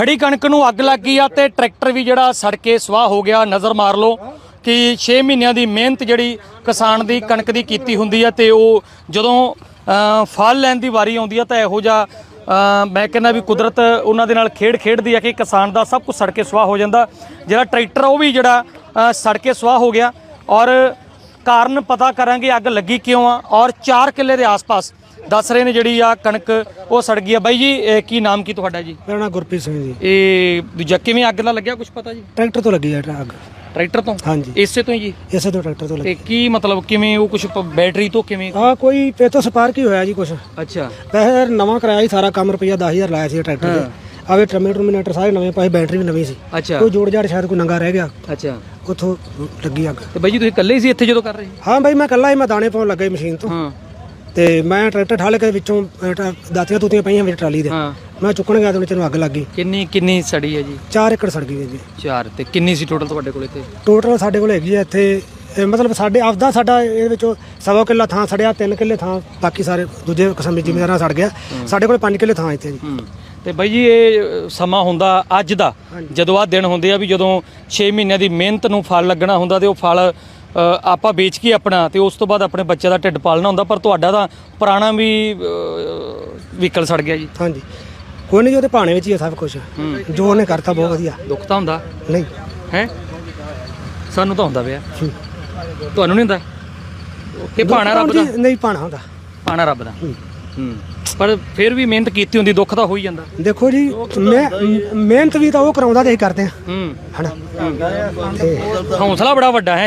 ਖੜੀ ਕਣਕ ਨੂੰ ਅੱਗ ਲੱਗ ਗਈ ਆ ਤੇ ਟਰੈਕਟਰ ਵੀ ਜਿਹੜਾ ਸੜ ਕੇ ਸਵਾਹ ਹੋ ਗਿਆ। ਨਜ਼ਰ ਮਾਰ ਲਓ ਕਿ 6 ਮਹੀਨਿਆਂ ਦੀ ਮਿਹਨਤ ਜਿਹੜੀ ਕਿਸਾਨ ਦੀ ਕਣਕ ਦੀ ਕੀਤੀ ਹੁੰਦੀ ਆ ਤੇ ਉਹ ਜਦੋਂ ਫਲ ਲੈਣ ਦੀ ਵਾਰੀ ਆਉਂਦੀ ਆ ਤਾਂ ਇਹੋ ਜਿਹਾ ਮੈਂ ਕਹਿੰਦਾ ਵੀ ਕੁਦਰਤ ਉਹਨਾਂ ਦੇ ਨਾਲ ਖੇਡ ਖੇਡਦੀ ਆ ਕਿ ਕਿਸਾਨ ਦਾ ਸਭ ਕੁਝ ਸੜ ਕੇ ਸਵਾਹ ਹੋ ਜਾਂਦਾ। ਜਿਹੜਾ ਟਰੈਕਟਰ ਉਹ ਵੀ ਜਿਹੜਾ ਸੜ ਕੇ ਸਵਾਹ ਹੋ ਗਿਆ ਔਰ ਕਾਰਨ ਪਤਾ ਕਰਾਂਗੇ ਅੱਗ ਲੱਗੀ ਕਿਉਂ ਆ ਔਰ 4 ਕਿੱਲੇ ਦੇ ਆਸ-ਪਾਸ ਦੱਸ ਰਹੇ ਨੇ ਜਿਹੜੀ ਆ ਕਣਕ ਉਹ ਸੜ ਗਈ ਆ। ਬਾਈ ਜੀ ਇਹ ਕੀ ਨਾਮ ਕੀ ਤੁਹਾਡਾ ਜੀ? ਮੇਰਾ ਨਾਮ ਗੁਰਪ੍ਰੀਤ ਸਿੰਘ ਜੀ। ਇਹ ਦੂਜਾ ਕਿਵੇਂ ਅੱਗ ਦਾ ਲੱਗਿਆ ਕੁਝ ਪਤਾ ਜੀ? ਟਰੈਕਟਰ ਤੋਂ ਲੱਗੀ ਹੈ ਅੱਗ। ਟਰੈਕਟਰ ਤੋਂ? ਹਾਂਜੀ। ਇਸੇ ਤੋਂ ਹੀ ਜੀ? ਇਸੇ ਤੋਂ ਟਰੈਕਟਰ ਤੋਂ ਲੱਗੀ। ਤੇ ਕੀ ਮਤਲਬ ਕਿਵੇਂ ਉਹ ਕੁਝ ਬੈਟਰੀ ਤੋਂ ਕਿਵੇਂ? ਆ ਕੋਈ ਪੇਤੋ ਸਪਾਰਕ ਹੀ ਹੋਇਆ ਜੀ ਕੁਛ। ਅੱਛਾ। ਵੈਸੇ ਨਵਾਂ ਕਰਾਇਆ ਸੀ ਸਾਰਾ ਕੰਮ ਰੁਪਈਆ 10000 ਲਾਇਆ ਸੀ ਟਰੈਕਟਰ ਤੇ। ਆਵੇ ਟਰਮੀਨੇਟਰ ਸਾਰੇ ਨਵੇਂ ਪਾਏ ਬੈਟਰੀ ਵੀ ਨਵੀਂ ਸੀ। ਅੱਛਾ। ਕੋਈ ਜੋੜ ਜਾੜ ਸ਼ਾਇਦ ਕੋਈ ਨੰਗਾ ਰਹਿ ਗਿਆ। ਅੱਛਾ। ਉੱਥੋਂ ਲੱਗੀ ਅੱਗ। ਤੇ ਬਾਈ ਜੀ ਤੁਸੀਂ ਇਕੱਲੇ ਹੀ ਸੀ ਇੱਥੇ ਜਦੋਂ ਕਰ ਰਹੇ ਹਾਂ ਬਾਈ ਮੈਂ ਕੱਲਾ ਹੀ ਮੈਂ ਦਾਣੇ ਪਾਉਣ ਲੱਗਾ ਸੀ ਮਸ਼ੀਨ ਤੋਂ। ਹਾਂ। ਤੇ ਮੈਂ ਟਰੈਕਟਰ ਠਾਲ ਕੇ ਵਿੱਚੋਂ ਅਹ, ਟ- ਦਾਤੀਆਂ ਤੂਤੀਆਂ ਪਈਆਂ ਵਿੱਚ ਟਰਾਲੀ ਦੇ। ਹਾਂ। ਮੈਂ ਚੁੱਕਣ ਗਿਆ ਤੇ ਉਹਨੇ ਨੂੰ ਅੱਗ ਲੱਗ ਗਈ। ਕਿੰਨੀ ਕਿੰਨੀ ਸੜੀ ਹੈ ਜੀ? 4 ਏਕੜ ਸੜ ਗਈ ਹੈ ਜੀ। ਚਾਰ ਤੇ ਕਿੰਨੀ ਸੀ ਟੋਟਲ ਤੁਹਾਡੇ ਕੋਲ ਇੱਥੇ? ਟੋਟਲ ਸਾਡੇ ਕੋਲ ਹੈਗੀ ਹੈ ਇੱਥੇ ਇਹ ਮਤਲਬ ਸਾਡੇ ਆਪਦਾ ਸਾਡਾ ਇਹਦੇ ਵਿੱਚੋਂ ਸਵਾ ਕਿੱਲਾ ਥਾਂ ਸੜਿਆ 3 ਕਿੱਲੇ ਥਾਂ ਬਾਕੀ ਸਾਰੇ ਦੂਜੇ ਕਿਸਮ ਦੀ ਜ਼ਿਮੀਦਾਰਾਂ ਸੜ ਗਿਆ। ਸਾਡੇ ਕੋਲ 5 ਕਿੱਲੇ ਥਾਂ ਇੱਥੇ ਜੀ। ਹੂੰ। ਤੇ ਬਾਈ ਜੀ ਇਹ ਸਮਾਂ ਹੁੰਦਾ ਅੱਜ ਦਾ। ਜਦੋਂ ਆ ਦਿਨ ਹੁੰਦੇ ਆ ਵੀ ਜਦੋਂ 6 ਮਹੀਨਿਆਂ ਦੀ ਮਿਹਨਤ ਨੂੰ ਫਲ ਲੱਗਣਾ ਹੁੰਦਾ ਤੇ ਉਹ ਫਲ ਆਪਾਂ ਵੇਚ ਕੇ ਆਪਣਾ ਤੇ ਉਸ ਤੋਂ ਬਾਅਦ ਆਪਣੇ ਬੱਚੇ ਦਾ ਢਿੱਡ ਪਾਲਣਾ ਹੁੰਦਾ ਪਰ ਤੁਹਾਡਾ ਤਾਂ ਪੁਰਾਣਾ ਵੀ ਵਹੀਕਲ ਸੜ ਗਿਆ ਜੀ। ਹਾਂਜੀ। ਕੋਈ ਨਹੀਂ ਉਹਦੇ ਭਾਣੇ ਵਿੱਚ ਹੀ ਸਭ ਕੁਝ ਜੋ ਉਹਨੇ ਕਰਤਾ ਬਹੁਤ ਵਧੀਆ। ਦੁੱਖ ਤਾਂ ਹੁੰਦਾ। ਨਹੀਂ। ਹੈ? ਸਾਨੂੰ ਤਾਂ ਹੁੰਦਾ ਪਿਆ। ਤੁਹਾਨੂੰ ਨਹੀਂ ਹੁੰਦਾ? ਕਿ ਭਾਣਾ ਰੱਬ ਦਾ? ਨਹੀਂ ਭਾਣਾ ਹੁੰਦਾ। ਭਾਣਾ ਰੱਬ ਦਾ। ਹੂੰ। ਪਰ ਫਿਰ ਵੀ ਮਿਹਨਤ ਕੀਤੀ ਹੁੰਦੀ ਦੁੱਖ ਤਾਂ ਹੋ ਹੀ ਜਾਂਦਾ। ਦੇਖੋ ਜੀ ਮੈਂ ਮਿਹਨਤ ਵੀ ਤਾਂ ਉਹ ਕਰਾਉਂਦਾ ਤੇ ਅਸੀਂ ਕਰਦੇ ਹਾਂ। ਹੂੰ। ਹਨਾ? ਤੇ ਹੌਸਲਾ ਬੜਾ ਵੱਡਾ ਹੈ